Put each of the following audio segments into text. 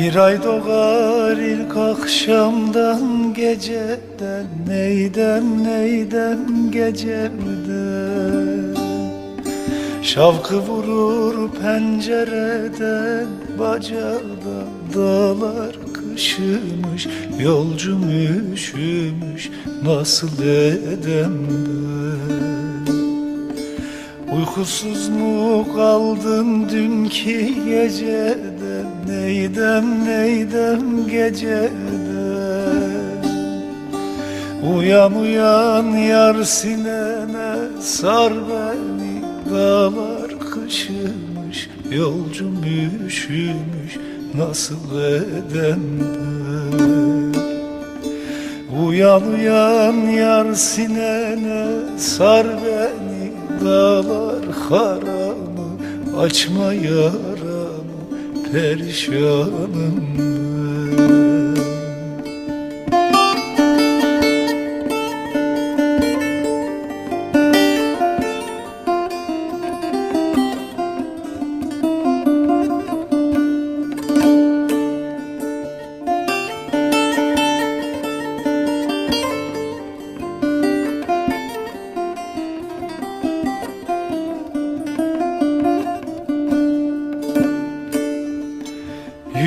Bir ay doğar ilk akşamdan geceden Neydem neydem gecemden. Şavkı vurur pencereden Bacada dağlar kışımış Yolcum üşümüş nasıl edem Uykusuz mu kaldın dünkü geceden Neydem neydem geceden? Uyan uyan yar sinene sar beni Dağlar kışımış yolcum üşümüş Nasıl edem ben? Uyan uyan yar sinene sar beni Dağlar haramı açma yaramı Perişanım ben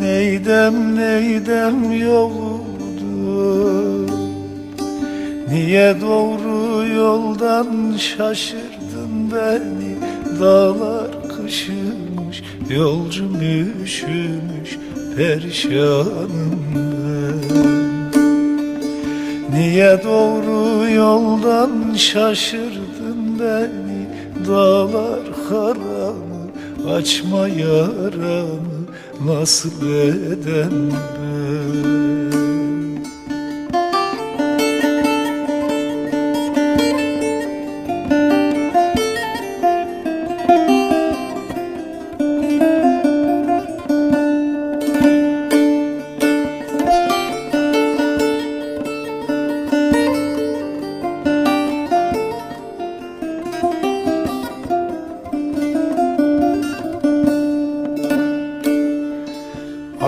Neydem neydem yoktu Niye doğru yoldan şaşırdın beni? Dağlar kışımış yolcum üşümüş Perişanım Niye doğru yoldan şaşırdın beni? Dağlar haramı açma yaramı Nasıl edem ben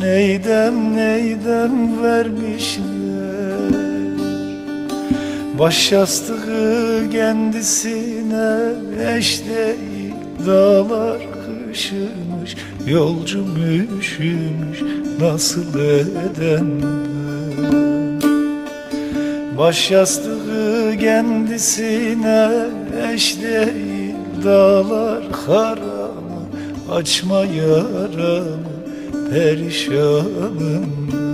Neydem neydem vermişler? Baş yastığı kendisine eş değil Dağlar kışımış yolcum üşümüş Nasıl edem ben Baş yastığı kendisine eş değil Dağlar haramı açma yaramı Perişanım